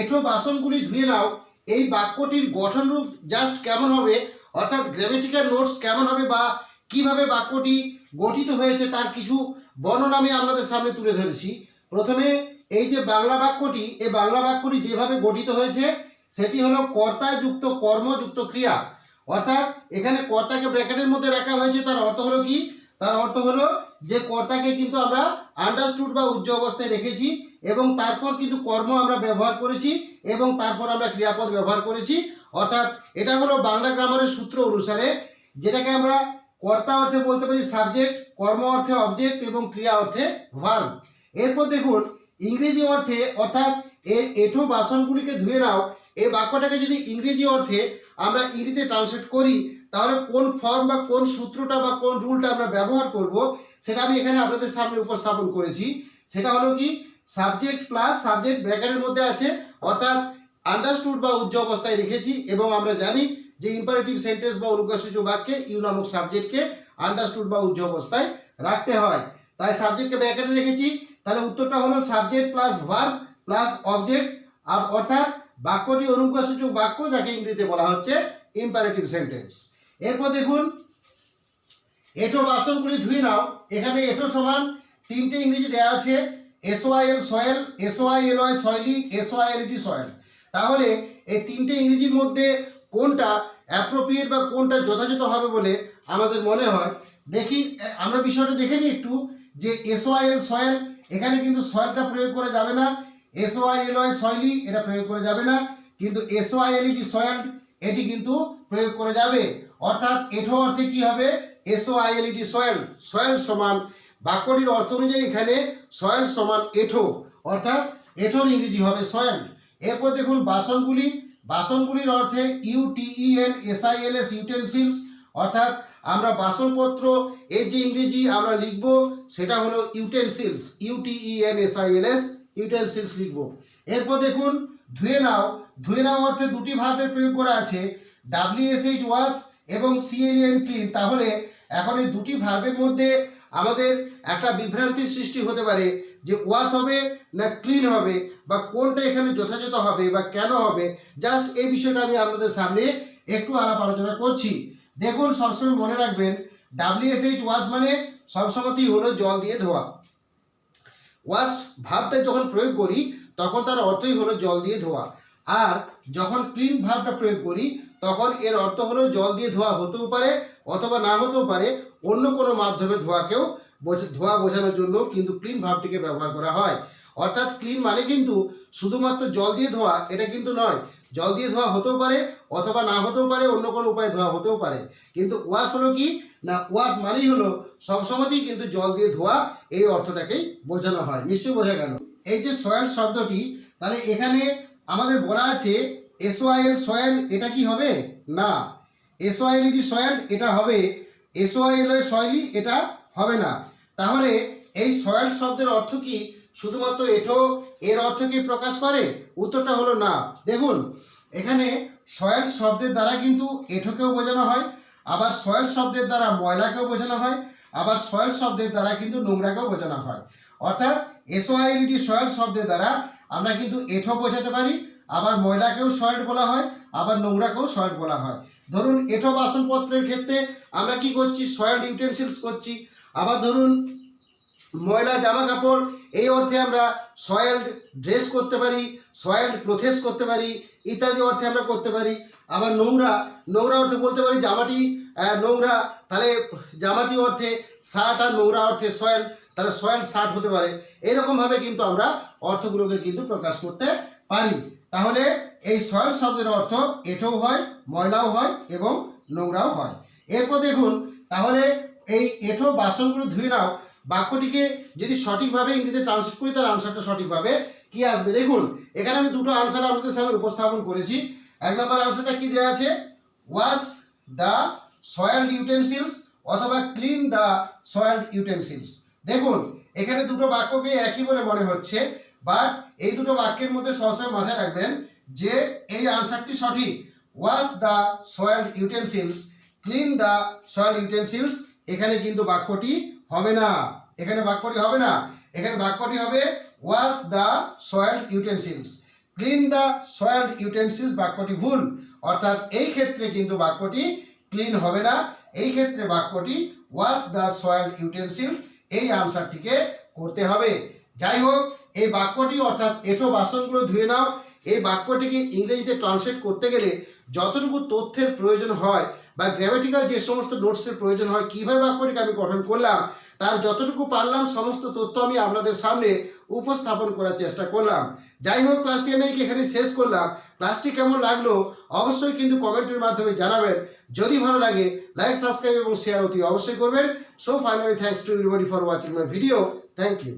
এঁঠো বাসনগুলি ধুয়ে নাও। এই বাক্যটির গঠনরূপ জাস্ট কেমন হবে? অর্থাৎ গ্রামেটিক্যাল নোটস কেমন হবে বা কীভাবে বাক্যটি গঠিত হয়েছে তার কিছু বর্ণনা আমি আপনাদের সামনে তুলে ধরেছি। প্রথমে এই যে বাংলা বাক্যটি, এই বাংলা বাক্যটি যেভাবে গঠিত হয়েছে, সেটি হলো কর্তায় যুক্ত কর্মযুক্ত ক্রিয়া। অর্থাৎ এখানে কর্তাকে ব্র্যাকেটের মধ্যে রাখা হয়েছে, তার অর্থ হলো কি? তার অর্থ হলো যে কর্তাকে কিন্তু আমরা আন্ডারস্টুড বা উচ্চ অবস্থায় রেখেছি। এবং তারপর কিন্তু কর্ম আমরা ব্যবহার করেছি এবং তারপর আমরা ক্রিয়াপদ ব্যবহার করেছি। অর্থাৎ এটা হলো বাংলা গ্রামারের সূত্র অনুসারে যেটাকে আমরা কর্তা অর্থে বলতে পারি সাবজেক্ট কর্ম অর্থে অবজেক্ট এবং ক্রিয়া অর্থে ভার্ব এরপর দেখুন, ইংরেজি অর্থে অর্থাৎ এর এঠো বাসনগুলিকে ধুয়ে নাও এই বাক্যটাকে যদি ইংরেজি অর্থে আমরা ইংরেজিতে ট্রান্সলেট করি, তাহলে কোন ফর্ম বা কোন সূত্রটা বা কোন রুলটা আমরা ব্যবহার করব, সেটা আমি এখানে আপনাদের সামনে উপস্থাপন করেছি। সেটা হলো কি সাবজেক্ট প্লাস সাবজেক্ট ব্র্যাকেটের মধ্যে আছে, অর্থাৎ আন্ডারস্টুড বা উচ্চ অবস্থায় রেখেছি এবং আমরা জানি যে ইম্পারেটিভ সেন্টেন্স বা অনুকাসূচক বাক্যে ইউ নামক সাবজেক্টকে আন্ডারস্টুড বা উচ্চ অবস্থায় রাখতে হয়। তাই সাবজেক্টকে ব্র্যাকেটে রেখেছি, তাহলে উত্তরটা হলো subject plus verb plus object আর অর্থাৎ বাক্যটি অনুকাসূচক বাক্য যাকে ইংরেজিতে বলা হচ্ছে ইম্পারেটিভ সেন্টেন্স এরপর দেখুন, এটো বাসনগুলি ধুয়ে নাও। এখানে এটো সমান তিনটে ইংরেজি দেওয়া আছে। S O I L soil S O I L Y soily এসওআইএলটি soil তাহলে এই তিনটে ইংরেজির মধ্যে কোনটা অ্যাপ্রোপ্রিয়েট বা কোনটা যথাযথ হবে বলে আমাদের মনে হয়? দেখি আমরা বিষয়টা দেখে নিই একটু যে এসওআইএল সয়েল এখানে কিন্তু সয়েলটা প্রয়োগ করা যাবে না। এসওআইএল ওয়াই সয়েলি এটা প্রয়োগ করা যাবে না। কিন্তু এসওআইএলইটি সয়েল এটি কিন্তু প্রয়োগ করা যাবে। অর্থাৎ এঠো অর্থে কি হবে? এসওআইএলইটি সয়েল সয়েল সমান বাক্যটির অর্থ অনুযায়ী এখানে সয়েল সমান এঠো, অর্থাৎ এঠোর ইংরেজি হবে সয়েল এরপর দেখুন বাসনগুলি। বাসনগুলির অর্থে ইউটিইএন এসআইএলএস ইউটেন্সিলস, অর্থাৎ আমরা বাসনপত্র এর যে ইংরেজি আমরা লিখব, সেটা হলো ইউটেন্সিলস ইউটিইএন এসআইএলএস ইউটেন্সিলস লিখব। এরপর দেখুন, ধুয়ে নাও। ধুয়ে নাও অর্থে দুটি ভার্বের প্রয়োগ করা আছে ডাব্লিউএসএইচ ওয়াশ এবং সিএনএন ক্লিন। তাহলে এখন এই দুটি ভাবের মধ্যে আমাদের একটা বিভ্রান্তির সৃষ্টি হতে পারে যে ওয়াশ হবে না ক্লিন হবে বা কোনটা এখানে যথাযথ হবে বা কেন হবে, জাস্ট এই বিষয়টা আমি আপনাদের সামনে একটু আলাপ আলোচনা করছি। দেখুন, সবসময় মনে রাখবেন ডাব্লিউএসএইচ ওয়াশ মানে সবসময়তেই হলো জল দিয়ে ধোয়া। ওয়াশ ভাবটা যখন প্রয়োগ করি, তখন তার অর্থই হলো জল দিয়ে ধোয়া। আর যখন ক্লিন ভাবটা প্রয়োগ করি, তখন এর অর্থ হলো জল দিয়ে ধোয়া হতেও পারে অথবা না হতেও পারে, অন্য কোনো মাধ্যমে ধোয়াকেও ধোয়া বোঝানোর জন্য কিন্তু ক্লিন ভাবটিকে ব্যবহার করা হয়। অর্থাৎ ক্লিন মানে কিন্তু শুধুমাত্র জল দিয়ে ধোয়া, এটা কিন্তু নয়। জল দিয়ে ধোয়া হতেও পারে, অথবা না হতেও পারে, অন্য কোনো উপায়ে ধোয়া হতেও পারে। কিন্তু ওয়াশ হলো কি? না, ওয়াশ মানেই হলো সবসময়তেই কিন্তু জল দিয়ে ধোয়া এই অর্থটাকেই বোঝানো হয়। নিশ্চয়ই বোঝা গেল। এই যে সয়েল শব্দটি, তাহলে এখানে আমাদের বলা আছে এসওআইএল সয়েল এটা কি হবে? না। এসওআইএলটি সয়েল এটা হবে এসওআইএল সয়েলি এটা হবে না। তাহলে এই সয়েল শব্দের অর্থ কি? শুধুমাত্র এঠো এর অর্থ কি প্রকাশ করে? উত্তরটা হলো না। দেখুন, এখানে সয়েল শব্দের দ্বারা কিন্তু এঠোকেও বোঝানো হয়, আবার সয়েল শব্দের দ্বারা ময়লাকেও বোঝানো হয়, আবার সয়েল শব্দের দ্বারা কিন্তু নোংরাকেও বোঝানো হয়। অর্থাৎ এসওআইএলটি সয়েল শব্দের দ্বারা আমরা কিন্তু এঠো বোঝাতে পারি আবার ময়লাকেও সয়েল বলা হয়, আবার নোংরাকেও সয়েল বলা হয়। ধরুন, এঠো বাসনপত্রের ক্ষেত্রে আমরা কি করছি? সয়েল ইউটেন্সিলস করছি। আবার ধরুন, ময়লা জামা কাপড় এই অর্থে আমরা সয়েলড ড্রেস করতে পারি সয়েলড ক্লোথেস করতে পারি, ইত্যাদি অর্থে আমরা করতে পারি। আবার নোংরা নোংরা অর্থে বলতে পারি জামাটি নোংরা, তাহলে জামাটি অর্থে শার্ট আর নোংরা অর্থে সয়েল তাহলে সয়েল শার্ট হতে পারে। এরকমভাবে কিন্তু আমরা অর্থগুলোকে কিন্তু প্রকাশ করতে পারি। তাহলে এই সয়েল শব্দের অর্থ এঠোও হয়, ময়লাও হয় এবং নোংরাও হয়। এরপর দেখুন, তাহলে এই এঠো বাসনগুলো ধুয়ে নাও, বাক্যটিকে যদি সঠিকভাবে ইংরেজিতে ট্রান্সলেট করি তার আনসারটা সঠিকভাবে কি আসবে? দেখুন, এখানে আমি দুটো আনসার আপনাদের সামনে উপস্থাপন করেছি। এক নম্বর আনসারটা কি দেওয়া আছে? ওয়াশ দ্য সয়েলড ইউটেন্সিলস অথবা ক্লিন দ্য সয়েলড ইউটেন্সিলস দেখুন, এখানে দুটো বাক্যকে একই বলে মনে হচ্ছে বাট এই দুটো বাক্যের মধ্যে সবসময় মাথায় রাখবেন যে এই আনসারটি সঠিক। Wash the soiled utensils clean the soil utensils এখানে কিন্তু বাক্যটি হবে না। এখানে বাক্যটি হবে না। এখানে বাক্যটি হবে wash the soil utensils clean the soil utensils বাক্যটি ভুল। অর্থাৎ এই ক্ষেত্রে কিন্তু বাক্যটি ক্লিন হবে না। এই ক্ষেত্রে বাক্যটি ওয়াশ দ্য সয়েল ইউটেন্সিলস এই আনসারটিকে করতে হবে। যাই হোক এই বাক্যটি অর্থাৎ এঁটো বাসনগুলো ধুয়ে নাও। এই বাক্যটিকে ইংরেজিতে ট্রান্সলেট করতে গেলে যতটুকু তথ্যের প্রয়োজন হয় বা গ্রামেটিক্যাল যে সমস্ত নোটসের প্রয়োজন হয়, কীভাবে বাক্যটিকে আমি গঠন করলাম, তার যতটুকু পারলাম, সমস্ত তথ্য আমি আপনাদের সামনে উপস্থাপন করার চেষ্টা করলাম। যাই হোক ক্লাসটি আমি এখানে শেষ করলাম। ক্লাসটি কেমন লাগল অবশ্যই কিন্তু কমেন্টের মাধ্যমে জানাবেন। যদি ভালো লাগে লাইক সাবস্ক্রাইব এবং শেয়ার অতি অবশ্যই করবেন। So finally thanks to everybody for watching my video thank you